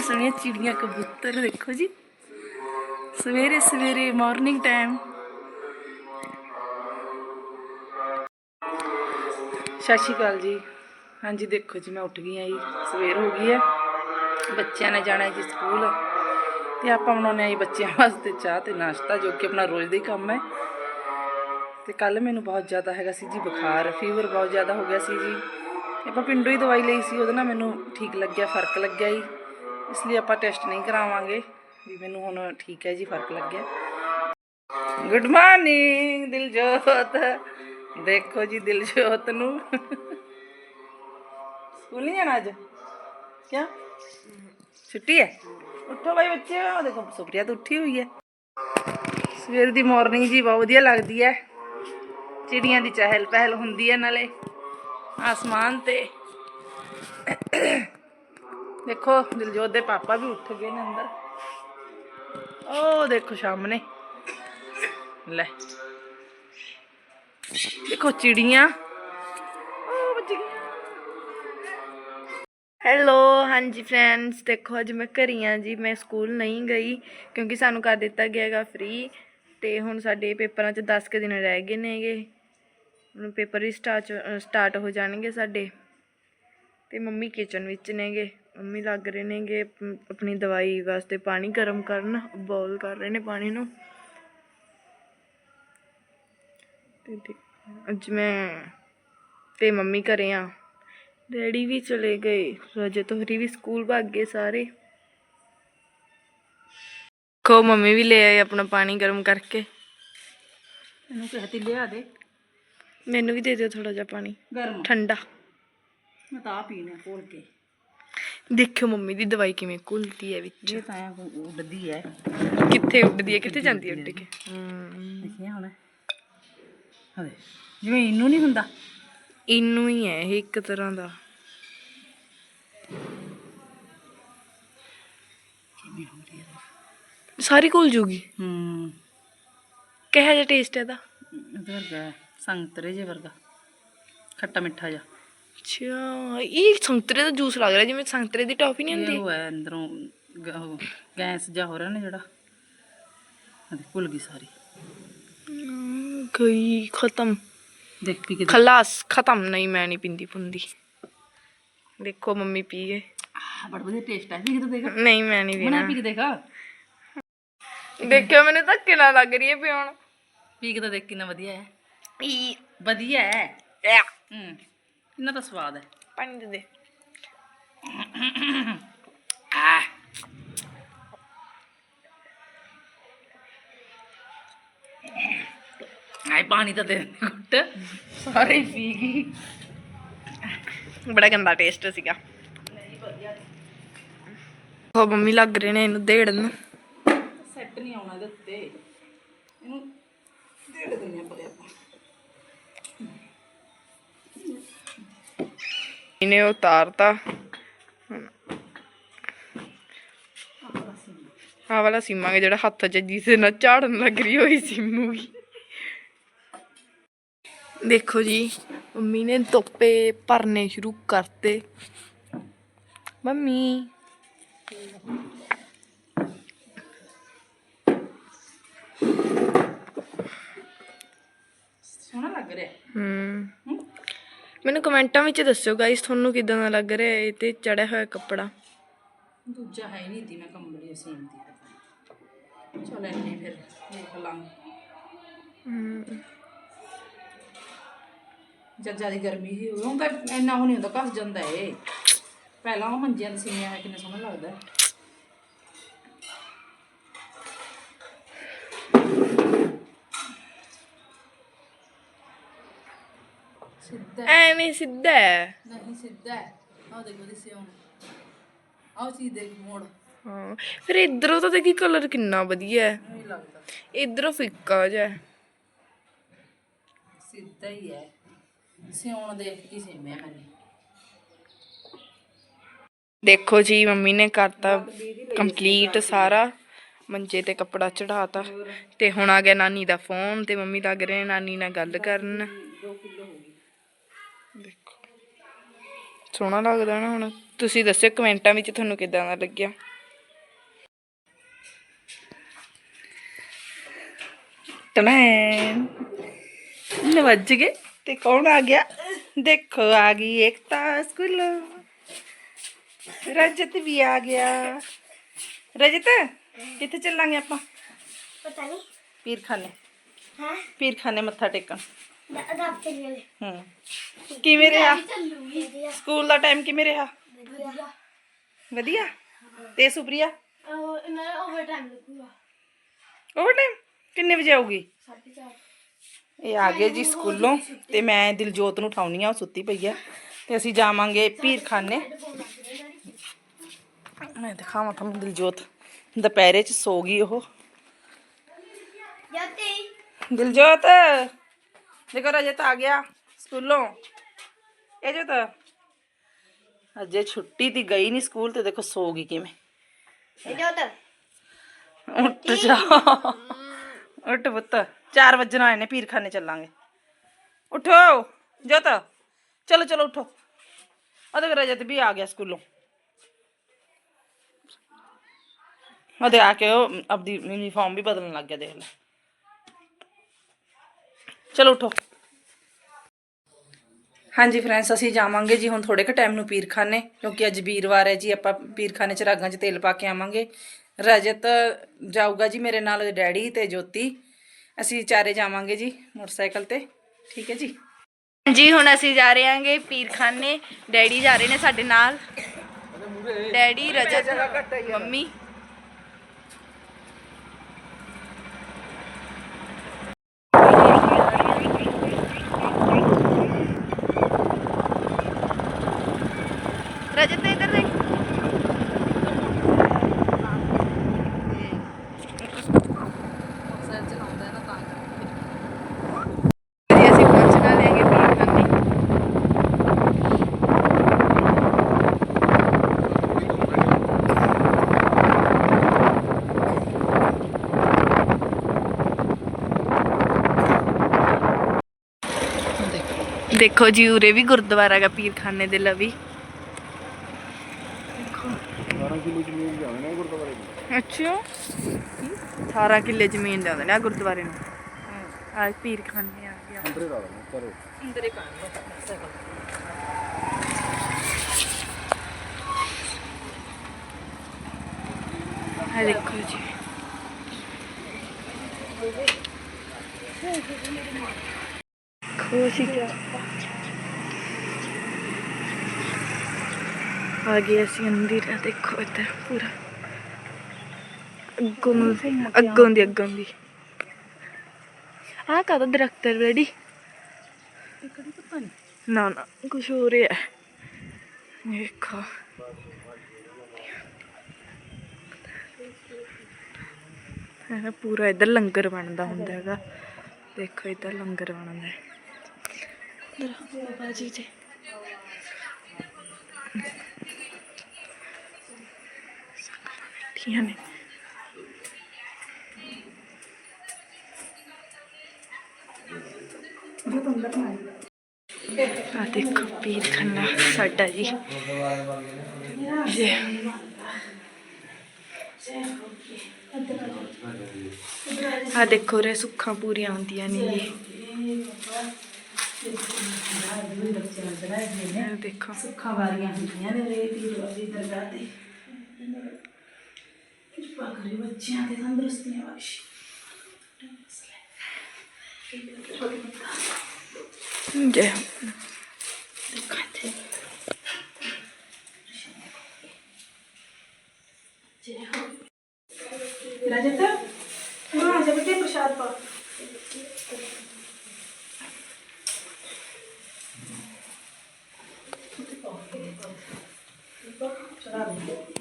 ਸੋਹਣੀਆਂ ਸੋਹਣੀਆਂ ਚਿੜੀਆਂ ਕਬੂਤਰ, ਦੇਖੋ ਜੀ। ਸਵੇਰੇ ਸਵੇਰੇ ਮਾਰਨਿੰਗ ਟਾਈਮ ਸਤਿ ਸ਼੍ਰੀ ਅਕਾਲ ਜੀ। ਹਾਂਜੀ, ਦੇਖੋ ਜੀ, ਮੈਂ ਉੱਠ ਗਈ ਹਾਂ ਜੀ। ਸਵੇਰ ਹੋ ਗਈ ਹੈ। ਬੱਚਿਆਂ ਨੇ ਜਾਣਾ ਜੀ ਸਕੂਲ। ਤੇ ਆਪਾਂ ਬਣਾਉਣੇ ਆ ਜੀ ਬੱਚਿਆਂ ਵਾਸਤੇ ਚਾਹ ਤੇ ਨਾਸ਼ਤਾ, ਜੋ ਕਿ ਆਪਣਾ ਰੋਜ਼ ਦਾ ਹੀ ਕੰਮ ਹੈ। ਤੇ ਕੱਲ ਮੈਨੂੰ ਬਹੁਤ ਜ਼ਿਆਦਾ ਹੈਗਾ ਸੀ ਜੀ ਬੁਖਾਰ ਫੀਵਰ ਬਹੁਤ ਜ਼ਿਆਦਾ ਹੋ ਗਿਆ ਸੀ ਜੀ। ਆਪਾਂ ਪਿੰਡੋਂ ਹੀ ਦਵਾਈ ਲਈ ਸੀ, ਉਹਦੇ ਨਾਲ ਮੈਨੂੰ ਠੀਕ ਲੱਗਿਆ, ਫ਼ਰਕ ਲੱਗਿਆ ਜੀ। ਇਸ ਲਈ ਆਪਾਂ ਟੈਸਟ ਨਹੀਂ ਕਰਾਵਾਂਗੇ ਵੀ ਮੈਨੂੰ ਹੁਣ ਠੀਕ ਹੈ ਜੀ, ਫ਼ਰਕ ਲੱਗਿਆ ਗੁੱਡ ਮਾਰਨਿੰਗ ਦਿਲਜੋਤ। ਦੇਖੋ ਜੀ ਦਿਲਜੋਤ ਨੂੰ। ਸਕੂਲ ਨਹੀਂ ਜਾਣਾ ਅੱਜ? ਕਿਆ? ਛੁੱਟੀ ਹੈ? ਉੱਠੋ ਭਾਈ ਬੱਚੇ ਉਹ ਦੇਖੋ ਸੁਪਰੀਆ ਤਾਂ ਉੱਠੀ ਹੋਈ ਹੈ। ਸਵੇਰ ਦੀ ਮਾਰਨਿੰਗ ਜੀ ਬਹੁਤ ਵਧੀਆ ਲੱਗਦੀ ਹੈ। ਚਿੜੀਆਂ ਦੀ ਚਹਿਲ ਪਹਿਲ ਹੁੰਦੀ ਹੈ ਨਾਲੇ। ਆਸਮਾਨ ਤੇ। ਦੇਖੋ, ਦਿਲਜੋਤ ਦੇ ਪਾਪਾ ਵੀ ਉੱਠ ਗਏ ਨੇ ਅੰਦਰ। ਉਹ ਦੇਖੋ ਸਾਹਮਣੇ। ਲੈ। ਦੇਖੋ ਚਿੜੀਆਂ। ਉਹ ਬੱਜ ਗਈਆਂ। ਹੈਲੋ ਹਾਂਜੀ ਫਰੈਂਡਸ ਦੇਖੋ ਅੱਜ ਮੈਂ ਘਰੀ ਹਾਂ ਜੀ, ਮੈਂ ਸਕੂਲ ਨਹੀਂ ਗਈ ਕਿਉਂਕਿ ਸਾਨੂੰ ਕਰ ਦਿੱਤਾ ਗਿਆ ਹੈਗਾ ਫ੍ਰੀ ਤੇ ਹੁਣ ਸਾਡੇ ਪੇਪਰਾਂ 'ਚ 10 ਕੁ ਦਿਨ ਰਹਿ ਗਏ ਨੇਗੇ ਹੁਣ ਪੇਪਰ ਹੀ ਸਟਾਰਟ ਸਟਾਰਟ ਹੋ ਜਾਣਗੇ ਸਾਡੇ। ਤੇ ਮੰਮੀ ਕਿਚਨ ਵਿੱਚ ਨੇਗੇ ਮੰਮੀ ਲੱਗ ਰਹੇ ਨੇਗੇ ਅਪ- ਆਪਣੀ ਦਵਾਈ ਵਾਸਤੇ ਪਾਣੀ ਗਰਮ ਕਰਨ ਬੋਲ ਕਰ ਰਹੇ ਨੇ ਪਾਣੀ ਨੂੰ। ਤੇ ਤੇ ਅੱਜ ਮੈਂ ਤੇ ਮੰਮੀ ਘਰੇ ਆ। ਡੈਡੀ ਵੀ ਚਲੇ ਗਏ ਰਜਤ ਹੋਰੀ ਵੀ ਸਕੂਲ ਭੱਗ ਗਏ ਸਾਰੇ। ਕੋ ਮੰਮੀ ਵੀ ਲੈ ਆਏ ਆਪਣਾ ਪਾਣੀ ਗਰਮ ਕਰਕੇ। ਇਹਨੂੰ ਕਿਹਾ ਤੀ ਲਿਆ ਦੇ। ਮੈਨੂੰ ਵੀ ਦੇ ਦਿਓ ਥੋੜਾ ਜਿਹਾ ਪਾਣੀ। ਗਰਮ। ਠੰਡਾ। ਮੈਂ ਤਾਂ ਆ ਪੀਣਾ ਖੋਲ ਕੇ। ਦੇਖਿਓ ਮੰਮੀ ਦੀ ਦਵਾਈ ਕਿਵੇਂ ਘੁਲਦੀ ਹੈ ਵਿੱਚ। ਇਹ ਤਾਂ ਉੱਡਦੀ ਹੈ। ਕਿੱਥੇ ਉੱਡਦੀ ਹੈ ਕਿੱਥੇ ਜਾਂਦੀ ਹੈ ਉੱਡ ਕੇ? ਹਮ, ਦੇਖਿਆ ਹੁਣ। ਹਵੇ ਜਿਵੇਂ ਇਹਨੂੰ ਨਹੀਂ ਹੁੰਦਾ। ਇਹਨੂੰ ਹੀ ਹੈ ਇਹ ਇੱਕ ਤਰ੍ਹਾਂ ਦਾ। ਸਾਰੀ ਘੁਲ ਜੂਗੀ? ਹੂੰ। ਕਿਹੋ ਜਿਹਾ ਟੇਸਟ ਹੈ ਇਹਦੇ? ਵਰਗਾ ਹੈ, ਸੰਤਰੇ ਜੇ ਵਰਗਾ। ਖੱਟਾ ਮਿੱਠਾ ਜਿਹਾ। ਅੱਛਾ ਇਹ ਸੰਤਰੇ ਦਾ ਜੂਸ ਲੱਗ ਰਿਹਾ ਜਿਵੇਂ ਸੰਤਰੇ ਦੀ ਟੌਫੀ ਨਹੀਂ ਇਹ ਹੁੰਦੀ ਉਹ ਹੈ ਅੰਦਰੋਂ ਗ- ਉਹ ਗੈਸ ਜਾ ਹੋ ਰਿਹਾ ਨਾ ਜਿਹੜਾ। ਹਦੇ ਭੁੱਲ ਗਈ ਸਾਰੀ। ਹਮ, ਗਈ ਖਤਮ। ਦੇਖ ਪੀ ਕੇ ਦੇਖ। ਖਲਾਸ ਖਤਮ। ਨਹੀਂ ਮੈਂ ਨਹੀਂ ਪਿੰਦੀ ਪੁੰਦੀ। ਦੇਖੋ ਮੰਮੀ ਪੀ ਗਏ। ਆਹ, ਬੜਾ ਵਧੀਆ ਟੇਸਟ ਹੈ ਪੀ ਕੇ ਤਾਂ ਦੇਖ। ਨਹੀਂ ਮੈਂ ਨਹੀਂ ਬਣਾ ਪੀਣਾ। ਪੀ ਕੇ ਦੇਖ। ਦੇਖਿਓ ਮੈਨੂੰ ਧੱਕੇ ਨਾਲ ਲੱਗ ਰਹੀ ਹੈ ਪਿਉਣ। ਪੀ ਕੇ ਤਾਂ ਦੇਖ ਕਿੰਨਾ ਵਧੀਆ ਹੈ। ਵਧੀਆ ਹੂੰ। ਕਿੰਨਾ ਤਾਂ ਸਵਾਦ ਹੈ ਪਾਣੀ ਦੇ ਦੇ ਆਏ ਪਾਣੀ ਤਾਂ ਦੇ ਦੇ ਘੁੱਟ ਸਾਰੇ ਹੀ ਪੀ ਗਈ ਬੜਾ ਗੰਦਾ ਟੇਸਟ ਸੀਗਾ ਉਹ ਮੰਮੀ ਲੱਗ ਰਹੇ ਨੇ ਇਹਨੂੰ ਦੇੜਨ ਸੈੱਟ ਨਹੀਂ ਆਉਣਾ ਇਹਦੇ ਉੱਤੇ ਇਹਨੂੰ ਡੇਢ ਦਿੰਨੇ ਪਰੇ ਆਪਾਂ ਇਹਨੇ ਉਤਾਰਤਾ। ਆ ਵਾਲਾ ਸੀਮਾ ਜਿਹੜਾ ਹੱਥ 'ਚ ਜਿਸੇ ਨਾਲ ਝਾੜਨ ਲੱਗ ਰਹੀ ਹੋਈ ਸੀਮੂਗੀ ਦੇਖੋ ਜੀ ਮੰਮੀ ਨੇ ਤੋਪੇ ਭਰਨੇ ਸ਼ੁਰੂ ਕਰਤੇ। ਮੰਮੀ। ਸੋਹਣਾ ਲੱਗ ਰਿਹਾ। ਹੂੰ। ਮੈਨੂੰ ਕਮੈਂਟਾਂ ਵਿੱਚ ਦੱਸਿਓ ਗਾਇਸ ਤੁਹਾਨੂੰ ਕਿਦਾਂ ਦਾ ਲੱਗ ਰਿਹਾ ਇਹ ਤੇ ਚੜਿਆ ਹੋਇਆ ਕੱਪੜਾ? ਦੂਜਾ ਹੈ ਨਹੀਂ ਦੀ ਮੈਂ ਕੰਬਲੀ ਸੀਨ ਦੀ ਚਲ ਇੰਨੇ ਫਿਰ ਦੇਖ ਹਮ, ਜਦ ਜ਼ਿਆਦਾ ਗਰਮੀ ਹੋਵੇ ਹੁਣ ਤਾਂ ਇੰਨਾ ਉਹ ਨਹੀਂ ਹੁੰਦਾ ਘਸ ਜਾਂਦਾ ਏ ਪਹਿਲਾਂ ਉਹ ਮੰਜਿਆਂ ਦੇ ਸੀਨੀਆਂ ਹੈ ਕਿੰਨਾ ਸੋਹਣਾ ਲੱਗਦਾ ਹੈ। ਸਿੱਧਾ ਐਵੇਂ ਸਿੱਧਾ ਹੈ। ਨਹੀਂ ਸਿੱਧਾ ਹੈ। ਆਹ ਦੇਖੋ ਦੀ ਸਿਉਣ। ਆਹ ਚੀਜ਼ ਦੇਖ ਮੋੜ। ਹਾਂ ਫਿਰ ਇਧਰੋਂ ਤਾਂ ਦੇਖੀ ਕਲਰ ਕਿੰਨਾ ਵਧੀਆ ਹੈ। ਨਹੀਂ ਲੱਗਦਾ। ਇਧਰੋਂ ਫਿੱਕਾ ਜਿਹਾ ਹੈ। ਸਿੱਧਾ ਹੀ ਹੈ। ਸਿਉਣ ਦੇਖ ਕੇ ਸਿਮਿਆ ਮੈਨੇ ਦੇਖੋ ਜੀ ਮੰਮੀ ਨੇ ਕਰਤਾ ਕੰਪਲੀਟ ਸਾਰਾ। ਮੰਜੇ ਤੇ ਕੱਪੜਾ ਚੜਾਤਾ ਤੇ ਹੁਣ ਆ ਗਿਆ ਨਾਨੀ ਦਾ ਫੋਨ ਤੇ ਮੰਮੀ ਲੱਗ ਰਹੇ ਨੇ ਨਾਨੀ ਨਾਲ ਗੱਲ ਕਰਨ। ਦੇਖੋ। ਸੋਹਣਾ ਲੱਗਦਾ ਨਾ ਹੁਣ। ਤੁਸੀਂ ਦੱਸਿਓ ਕਮੈਂਟਾਂ ਵਿੱਚ ਤੁਹਾਨੂੰ ਕਿਦਾਂ ਦਾ ਲੱਗਿਆ। ਟਮੈਨ ਨੇ ਵੱਜ ਗਏ। ਤੇ ਕੌਣ ਆ ਗਿਆ? ਦੇਖੋ ਆ ਗਈ ਏਕਤਾ ਸਕੂਲੋਂ। ਰਜਤ ਵੀ ਆ ਗਿਆ। ਰਜਤ ਕਿੱਥੇ ਚੱਲਾਂਗੇ ਆਪਾਂ? ਪਤਾ ਨਹੀਂ ਪੀਰਖਾਨੇ। ਹਾਂ? ਪੀਰਖਾਨੇ ਮੱਥਾ ਟੇਕਣ। ਹੂੰ। ਕਿਵੇਂ ਰਿਹਾ? ਸਕੂਲ ਦਾ ਟਾਈਮ ਕਿਵੇਂ ਰਿਹਾ? ਵਧੀਆ। ਵਧੀਆ? ਤੇ ਸੁਪਰੀਆ? ਉਹ ਇਹਨਾਂ ਓਵਰ ਟਾਈਮ ਲੱਗੂਗਾ। ਓਵਰ ਟਾਈਮ ਕਿੰਨੇ ਵਜੇ 4:30 ਇਹ ਆ ਗਏ ਜੀ ਸਕੂਲੋਂ ਤੇ ਮੈਂ ਦਿਲਜੋਤ ਨੂੰ ਉਠਾਉਣੀ ਆ ਉਹ ਸੁੱਤੀ ਪਈ ਆ। ਤੇ ਅਸੀਂ ਜਾਵਾਂਗੇ ਪੀਰਖਾਨੇ। ਮੈਂ ਦਿਖਾਵਾਂ ਤੁਹਾਨੂੰ ਦਿਲਜੋਤ। ਦੁਪਹਿਰੇ ਚ ਸੋ ਗਈ ਉਹ। ਦਿਲਜੋਤ! ਦੇਖੋ ਰਜਤ ਆ ਗਿਆ ਸਕੂਲੋਂ ਇਹ ਜੋ ਤਾਂ ਅਜੇ ਛੁੱਟੀ ਤੀ ਗਈ ਨਹੀਂ ਸਕੂਲ ਤੇ ਦੇਖੋ ਸੋ ਗਈ ਕਿਵੇਂ ਇਹਦਾ ਤਾਂ ਉੱਠ ਜਾ ਉੱਠ ਪੁੱਤ 4 ਵਜੇ ਆਏ ਨੇ ਪੀਰਖਾਨੇ ਚੱਲਾਂਗੇ ਉਠੋ ਜੋਤ ਚਲੋ ਚਲੋ ਉਠੋ ਉਹਦੇ ਰਜਤ ਵੀ ਆ ਗਿਆ ਸਕੂਲੋਂ ਉਹਦੇ ਆ ਕੇ ਉਹ ਆਪਦੀ ਯੂਨੀਫਾਰਮ ਵੀ ਬਦਲਣ ਲੱਗ ਗਿਆ ਦੇਖ ਲੈ ਚਲੋ ਉਠੋ। ਹਾਂਜੀ ਫਰੈਂਡਸ ਅਸੀਂ ਜਾਵਾਂਗੇ ਜੀ ਹੁਣ ਥੋੜੇ ਕੁ ਟਾਈਮ ਨੂੰ ਪੀਰਖਾਨੇ ਕਿਉਂਕਿ ਅੱਜ ਵੀਰਵਾਰ ਹੈ ਜੀ ਆਪਾਂ ਪੀਰਖਾਨੇ ਚ ਰਾਗਾਂ 'ਚ ਤੇਲ ਪਾ ਕੇ ਆਵਾਂਗੇ। ਰਜਤ ਜਾਊਗਾ ਜੀ ਮੇਰੇ ਨਾਲ ਡੈਡੀ ਤੇ ਜੋਤੀ। ਅਸੀਂ ਚਾਰੇ ਜਾਵਾਂਗੇ ਜੀ ਮੋਟਰਸਾਈਕਲ ਤੇ ਠੀਕ ਹੈ ਜੀ? ਜੀ ਹੁਣ ਅਸੀਂ ਜਾ ਰਹੇ ਹਾਂਗੇ ਪੀਰਖਾਨੇ। ਡੈਡੀ ਜਾ ਰਹੇ ਨੇ ਸਾਡੇ ਨਾਲ। ਡੈਡੀ ਰਜਤ ਮੰਮੀ ਰਜਤ ਇੱਧਰ ਦੇਖ ਜੀ ਅਸੀਂ ਪਹੁੰਚਣਾ ਲੈਗੇ ਪੀਰਖਾਨੇ ਦੇਖੋ ਜੀ ਉਰੇ ਵੀ ਗੁਰਦੁਆਰਾ ਹੈਗਾ ਪੀਰਖਾਨੇ ਦੇ ਲਵੀ। 12 ਕਿਲੋ ਜ਼ਮੀਨ ਜਾਣਾ ਨਾ ਗੁਰਦੁਆਰੇ ਦੀ। ਅੱਛਾ। 18 ਕਿੱਲੇ ਜ਼ਮੀਨ ਦੇ ਨੇ ਆਹ ਗੁਰਦੁਆਰੇ ਨੂੰ। ਆ ਪੀਰਖਾਨੇ ਆ ਗਿਆ। ਅੰਦਰੇ ਲਾ ਦੇਣਾ ਕਰੋ ਅੰਦਰੇ ਕਰ ਆ ਦੇਖੋ ਜੀ। ਖੁਸ਼ੀ ਕਿਆ ਆ ਗਏ ਅਸੀਂ ਅੰਦਰ ਆ ਦੇਖੋ ਇੱਧਰ ਪੂਰਾ। ਅੱਗੋਂ ਅੱਗੋਂ ਦੀ ਅੱਗੋਂ ਦੀ। ਆਹ ਕਾਹਦਾ ਦਰਖਤ ਹੈ ਰੈਡੀ? ਨਾ ਨਾ ਕੁਝ ਹੋ ਰਿਹਾ ਹੈ। ਦੇਖੋ ਇਹ ਪੂਰਾ ਇੱਧਰ ਲੰਗਰ ਬਣਦਾ ਹੁੰਦਾ ਹੈਗਾ। ਦੇਖੋ ਇੱਧਰ ਲੰਗਰ ਬਣਦਾ ਹੈ। ਇੱਧਰ ਬਾਬਾ ਜੀ ਦੇ ਬੈਠੀਆਂ ਨੇ ਆ ਦੇਖੋ ਪੀਰ ਖੰਨਾ, ਸਾਡਾ ਜੀ। ਜੀ। ਆ ਦੇਖੋ ਰੇ ਸੁੱਖਾਂ ਪੂਰੀਆਂ ਹੁੰਦੀਆਂ ਨੇ ਜੀ। ਦੇਖੋ। ਸੁੱਖਾਂ ਵਾਰੀਆਂ ਹੁੰਦੀਆਂ ਨੇ ਰੇਤੀ ਰੋਜ਼ੀ ਦਰਗਾਹ ਤੇ। ਕਿਰਪਾ ਕਰੇ ਬੱਚਿਆਂ ਤੇ ਤੰਦਰੁਸਤੀਆਂ ਬਖਸ਼। ਜੈ। ਰਜਤ ਹਾਂ ਜਬ ਤੇ ਪ੍ਰਸ਼ਾਦ ਪਾ। Gracias.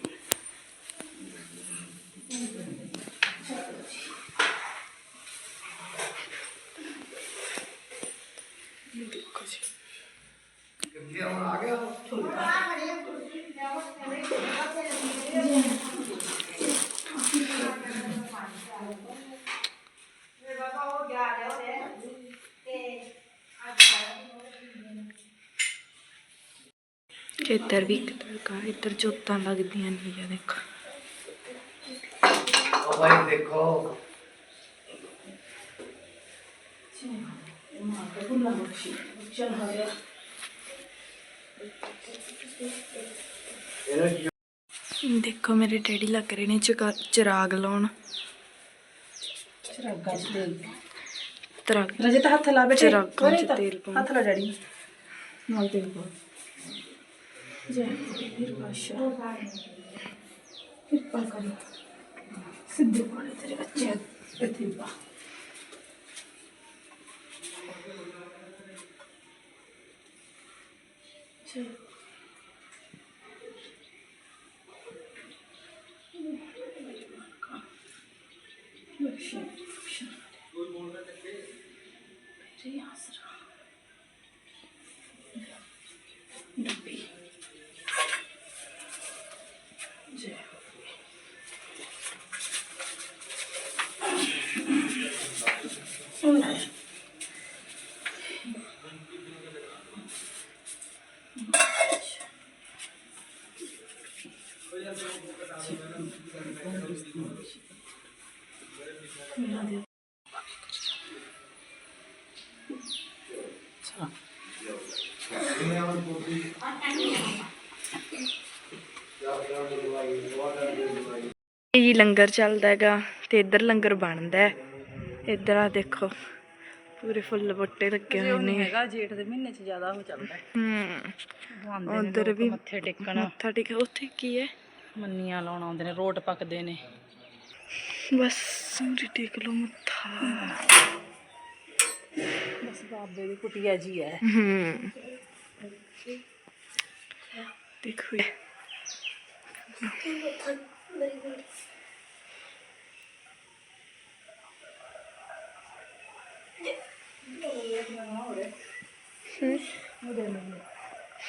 ਇੱਧਰ ਵੀ ਇੱਕ ਦਰਗਾਹ ਇੱਧਰ ਜੋਤਾਂ ਲੱਗਦੀਆਂ ਨੇ ਇਹ ਦੇਖੋ। ਦੇਖੋ। ਮੇਰੇ ਡੈਡੀ ਲੱਗ ਰਹੇ ਨੇ ਚਿਰਾਗ ਲਾਉਣ। ਚਰਾਗਾ ਚ ਤੇਲ ਚਿਰਾਗ ਰਜੇ ਤਾਂ ਹੱਥ ਲਾ ਬੇਟੇ। ਚਿਰਾਗਾਂ ਚ ਤੇਲ ਪਾਉਣਾ। ਹੱਥ ਲਾ ਡੈਡੀ ਨਾਲ ਤੇਲ ਪਾ। ਜੈ ਵੀਰ ਬਾਸ਼ਾ ਕਿਰਪਾ ਕਰੀ। ਸਿੱਧੇ ਪਾਣੇ ਤੇਰੇ ਬੱਚੇ ਇੱਥੇ ਪਾ ਇਹ ਲੰਗਰ ਚੱਲਦਾ ਹੈਗਾ ਤੇ ਇੱਧਰ ਲੰਗਰ ਬਣਦਾ ਹੈ। ਇੱਧਰ ਆ ਦੇਖੋ ਪੂਰੇ ਫੁੱਲ ਬੱਟੇ ਲੱਗੇ ਹੋਏ ਨੇ। ਹੈਗਾ ਜੇਠ ਦੇ ਮਹੀਨੇ ਚ ਜ਼ਿਆਦਾ ਹੋ ਚੱਲਦਾ ਹੂੰ। ਉਧਰ ਵੀ ਮੱਥੇ ਟੇਕਣ। ਮੱਥਾ ਟੇਕ ਉੱਥੇ ਕੀ ਹੈ? ਮੰਨੀਆਂ ਲਾਉਣ ਆਉਂਦੇ ਨੇ ਰੋਟ ਪੱਕਦੇ ਨੇ। ਬਸ ਸੂਰੀ ਟੇਕ ਲੋ ਮੱਥਾ। ਬਸ ਬਾਬੇ ਦੀ ਕੁਟੀਆ ਜੀ ਹੈ। ਹੂੰ। ਦੇਖੋ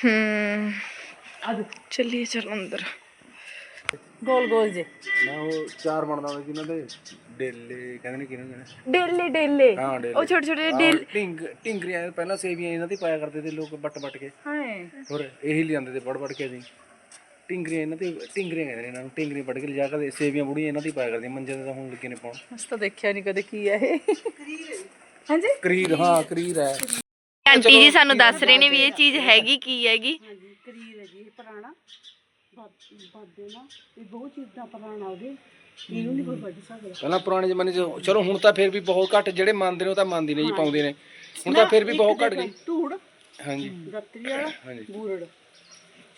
ਹੂੰ ਚਲਿਏ ਚਲ ਅੰਦਰ ਗੋਲ ਗੋਲ ਜੇ ਮੈਂ ਉਹ ਚਾਰ ਬਣਦਾ ਹੁੰਦਾ ਜਿਹਨਾਂ ਦੇ ਡੇਲੇ ਕਹਿੰਦੇ ਨੇ ਕਿਹਨੂੰ ਕਹਿੰਦੇ ਡੇਲੇ ਡੇਲੇ ਹਾਂ ਡੇਲੇ ਉਹ ਛੋਟੇ ਛੋਟੇ ਡੇਲ ਢਿੰਗ ਢਿੰਗਰੀਆਂ ਪਹਿਲਾਂ ਸੇਵੀਆਂ ਇਹਨਾਂ ਦੀ ਪਾਇਆ ਕਰਦੇ ਤੇ ਲੋਕ ਬੱਟ ਬੱਟ ਕੇ ਹਾਂ ਹੋਰ ਇਹੀ ਲਿਆਂਦੇ ਤੇ ਵੜ ਵੜ ਕੇ ਅਸੀਂ ਢਿੰਗਰੀਆਂ ਇਹਨਾਂ ਤੇ ਢਿੰਗਰੀਆਂ ਕਹਿੰਦੇ ਨੇ ਇਹਨਾਂ ਨੂੰ ਢਿੰਗਰੀਆਂ ਵੱਢ ਕੇ ਲਿਜਾ ਕੇ ਸੇਵੀਆਂ ਬੁੜੀਆਂ ਇਹਨਾਂ ਦੀ ਪਾਇਆ ਕਰਦੀਆਂ ਮੰਜੇ ਤੇ ਤਾਂ ਹੁਣ ਲੱਗੇ ਨੇ ਪਾਉਣ। ਅਸੀਂ ਤਾਂ ਦੇਖਿਆ ਨਹੀਂ ਕਦੇ ਕੀ ਹੈ ਇਹ। ਹਾਂਜੀ? ਕਰੀਰ ਹਾਂ ਕਰੀਰ ਹੈ। ਆਂਟੀ ਜੀ ਸਾਨੂੰ ਦੱਸ ਰਹੇ ਨੇ ਵੀ ਇਹ ਚੀਜ਼ ਹੈਗੀ ਕੀ ਹੈਗੀ। ਕਰੀਰ ਹੈ ਜੀ ਇਹ ਪੁਰਾਣਾ। ਬਾਦੇ ਨਾ ਇਹ ਬਹੁਤ ਚੀਜ਼ਾਂ ਪੁਰਾਣਾ ਉਹਦੇ। ਇਹਨੂੰ ਨਹੀਂ ਕੋਈ ਵੱਢ ਸਕਦਾ। ਪਹਿਲਾਂ ਪੁਰਾਣੇ ਜ਼ਮਾਨੇ 'ਚ ਚਲੋ ਹੁਣ ਤਾਂ ਫਿਰ ਵੀ ਬਹੁਤ ਘੱਟ ਜਿਹੜੇ ਮੰਨਦੇ ਨੇ ਉਹ ਤਾਂ ਮੰਨਦੇ ਨੇ ਜੀ ਪਾਉਂਦੇ ਨੇ। ਹੁਣ ਤਾਂ ਫਿਰ ਵੀ ਬਹੁਤ ਘੱਟ ਗਈ ਧੂੜ ਹਾਂਜੀ। ਗੱਤਰੀ ਵਾਲਾ ਹਾਂਜੀ। ਬੂਰੜ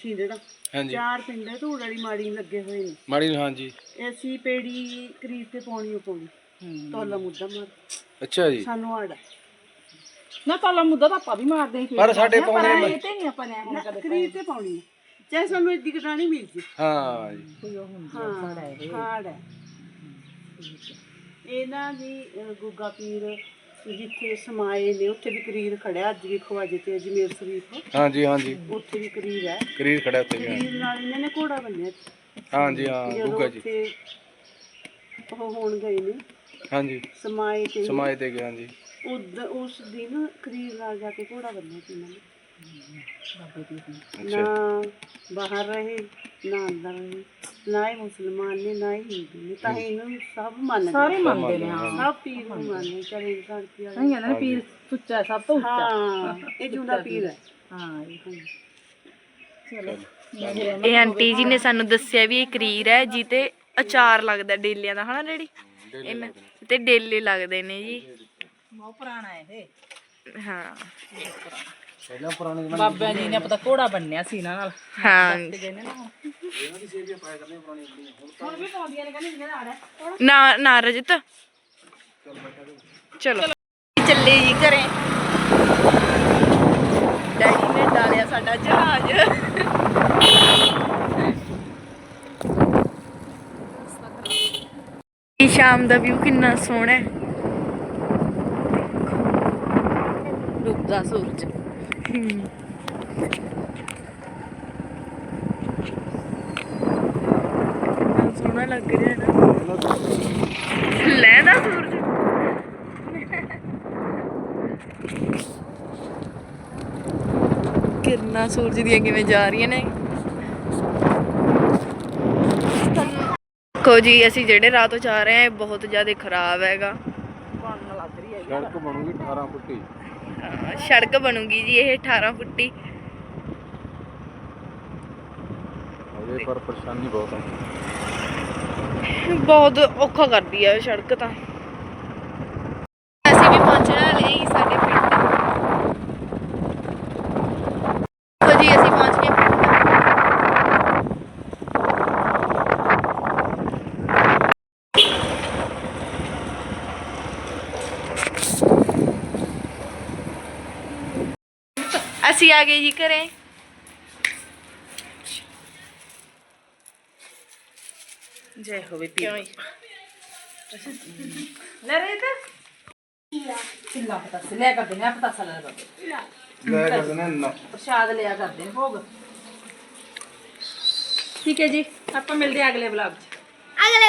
ਛਿੰਦੜਾ ਹਾਂਜੀ। ਚਾਰ ਪਿੰਡ ਹੈ ਧੂੜ ਵਾਲੀ ਮਾੜੀ ਲੱਗੇ ਹੋਏ ਨੇ। ਮਾੜੀ ਨੂੰ ਹਾਂਜੀ। ਇਹ ਅਸੀਂ ਪੇੜੀ ਕਰੀਰ ਤੇ ਪਾਉਣੀ ਓ ਪਾਉਣੀ। ਤੋਲਾ ਮੁੱਦਾ ਮਾਰ। ਅੱਛਾ ਜੀ। ਸਾਨੂੰ ਆੜ। ਨਾ ਤਾਲਾ ਮੁੱਦਾ ਤਾਂ ਆਪਾਂ ਵੀ ਮਾਰਦੇ ਹੀ। ਪਰ ਸਾਡੇ ਪਾਉਂਦੇ ਨੇ ਇਹ ਤੇ ਨਹੀਂ ਆਪਾਂ ਨੇ ਹੁਣ ਕਦੇ ਕਰੀਰ ਤੇ ਪਾਉਣੀ। ਚਾਹੇ ਸਾਨੂੰ ਇੱਡੀ ਕਟਾਣੀ ਮਿਲ ਜੇ। ਹਾਂ ਜੀ। ਹਾਂ ਹਾੜ ਹੈ। ਇਹਨਾਂ ਦੀ ਗੁੱਗਾ ਪੀਰ ਜਿੱਥੇ ਸਮਾਏ ਨੇ ਉੱਥੇ ਵੀ ਕਰੀਰ ਖੜਿਆ ਅੱਜ ਵੀ ਖਵਾਜੇ ਤੇ ਅਜਮੇਰ ਸ਼ਰੀਫ ਹਾਂਜੀ ਹਾਂਜੀ। ਉੱਥੇ ਵੀ ਕਰੀਰ ਹੈ। ਕਰੀਰ ਖੜਾ ਉੱਤੇ ਗਿਆ ਕਰੀਰ ਨਾਲ ਇਹਨਾਂ ਨੇ ਘੋੜਾ ਬੰਨਿਆ ਹਾਂਜੀ ਹਾਂ ਗੁੱਗਾ ਜੀ। ਉੱਥੇ ਉਹ ਹੋਣ ਗਏ ਨੇ ਹਾਂਜੀ। ਸਮਾਏ ਤੇ ਸਮਾਏ ਤੇ ਗਿਆ ਹਾਂਜੀ। ਉਸ ਦਿਨ ਕਰੀਰ ਨਾਲ ਜਾ ਕੇ ਘੋੜਾ ਬੰਨਿਆ ਸੀ ਇਹਨਾਂ ਨੇ। ਅੱਛਾ। ਨਾ ਬਾਹਰ ਰਹੇ ਨਾ ਅੰਦਰ ਰਹੇ। ਨਾ ਹੀ ਮੁਸਲਮਾਨ ਨੇ ਨਾ ਹੀ ਹਿੰਦੂ ਨੇ। ਤਾਂ ਇਹਨਾਂ ਨੂੰ ਸਭ ਮੰਨਦੇ ਸਾਰੇ ਮੰਨਦੇ ਨੇ ਹਾਂ। ਸਭ ਪੀਰ ਨੂੰ ਮੰਨਦੇ ਚਾਹੇ ਇਨਸਾਨ ਕੀ ਵਾਲਾ ਨਹੀਂ ਕਹਿੰਦੇ ਨੇ ਪੀਰ ਸੁੱਚਾ ਹੈ, ਸਭ ਤੋਂ ਉੱਚਾ। ਹਾਂ ਇਹ ਜੂਨਾ ਪੀਰ ਹੈ। ਹਾਂ ਇਹ ਇਹ ਆਂਟੀ ਜੀ ਨੇ ਸਾਨੂੰ ਦੱਸਿਆ ਵੀ ਇਹ ਕਰੀਰ ਹੈ ਜੀ ਤੇ ਅਚਾਰ ਲੱਗਦਾ ਡੇਲਿਆਂ ਦਾ ਹਨਾ ਡੈਡੀ? ਇਹਨਾਂ ਤੇ ਡੇਲੇ ਲੱਗਦੇ ਨੇ ਜੀ। ਬਹੁਤ ਪੁਰਾਣਾ ਹੈ ਇਹ। ਹਾਂ। ਪਹਿਲਾਂ ਪੁਰਾਣੇ ਜ਼ਮਾਨੇ ਬਾਬਿਆਂ ਜੀ ਨੇ ਪਤਾ ਘੋੜਾ ਬੰਨਿਆ ਸੀ ਇਹਨਾਂ ਨਾਲ। ਹਾਂ। ਨੇ ਨਾ ਹੁਣ ਵੀ ਪਾਉਂਦੀਆਂ ਨੇ ਕਹਿੰਦੇ ਜਿਹੜਾ ਆੜਾ ਨਾ ਨਾ ਰਜਤ। ਚਲੋ। ਚੱਲੇ ਜੀ ਘਰੇ। ਡੈਡੀ ਨੇ ਡਾਲਿਆ ਸਾਡਾ ਜਹਾਜ਼। ਇਹ ਸ਼ਾਮ ਦਾ ਵਿਊ ਕਿੰਨਾ ਸੋਹਣਾ ਹੈ। ਡੁੱਬਦਾ ਸੂਰਜ। ਸੋਹਣਾ ਲੱਗ ਰਿਹਾ ਨਾ। ਲੈਣਾ ਸੂਰਜ। ਕਿਰਨਾਂ ਸੂਰਜ ਦੀਆਂ ਕਿਵੇਂ ਜਾ ਰਹੀਆਂ ਨੇ। ਦੇਖੋ ਜੀ, ਅਸੀਂ ਜਿਹੜੇ ਰਾਹ ਤੋਂ ਜਾ ਰਹੇ ਹਾਂ, ਇਹ ਬਹੁਤ ਜ਼ਿਆਦਾ ਖਰਾਬ ਹੈਗਾ। ਸੜਕ ਬਣੂਗੀ 18 ਫੁੱਟੀ। ਸੜਕ ਬਣੂਗੀ ਜੀ ਇਹ 18 ਫੁੱਟੀ। ਅਜੇ ਪਰ ਪਰੇਸ਼ਾਨੀ ਬਹੁਤ ਹੈ ਬਹੁਤ ਔਖਾ ਕਰਦੀ ਹੈ ਇਹ ਸੜਕ ਤਾਂ ਅਸੀਂ ਵੀ ਪਹੁੰਚਣ ਵਾਲੇ ਹਾਂ ਜੀ ਸਾਡੇ ਪਿੰਡ ਦੇਖੋ ਜੀ ਅਸੀਂ ਪਹੁੰਚ ਗਏ ਪਿੰਡ ਅਸੀਂ ਆ ਗਏ ਜੀ ਘਰੇ। ਜੈ ਹੋਵੇ ਪੀ ਕਿਉਂ ਲੈ ਰਹੇ ਤੇ? ਕਿੰਨਾ ਪਤਾ ਸੀ ਲੈ ਕਰਦੇ ਨੇ ਆ ਪਤਾ ਲੈ ਕਰਦੇ ਲੈ ਕਰ ਦੇਣਾ ਨਾ ਪ੍ਰਸ਼ਾਦ ਲਿਆ ਕਰਦੇ ਨੇ ਭੋਗ। ਠੀਕ ਹੈ ਜੀ ਆਪਾਂ ਮਿਲਦੇ ਹਾਂ ਅਗਲੇ ਵਲੌਗ 'ਚ। ਅਗਲੇ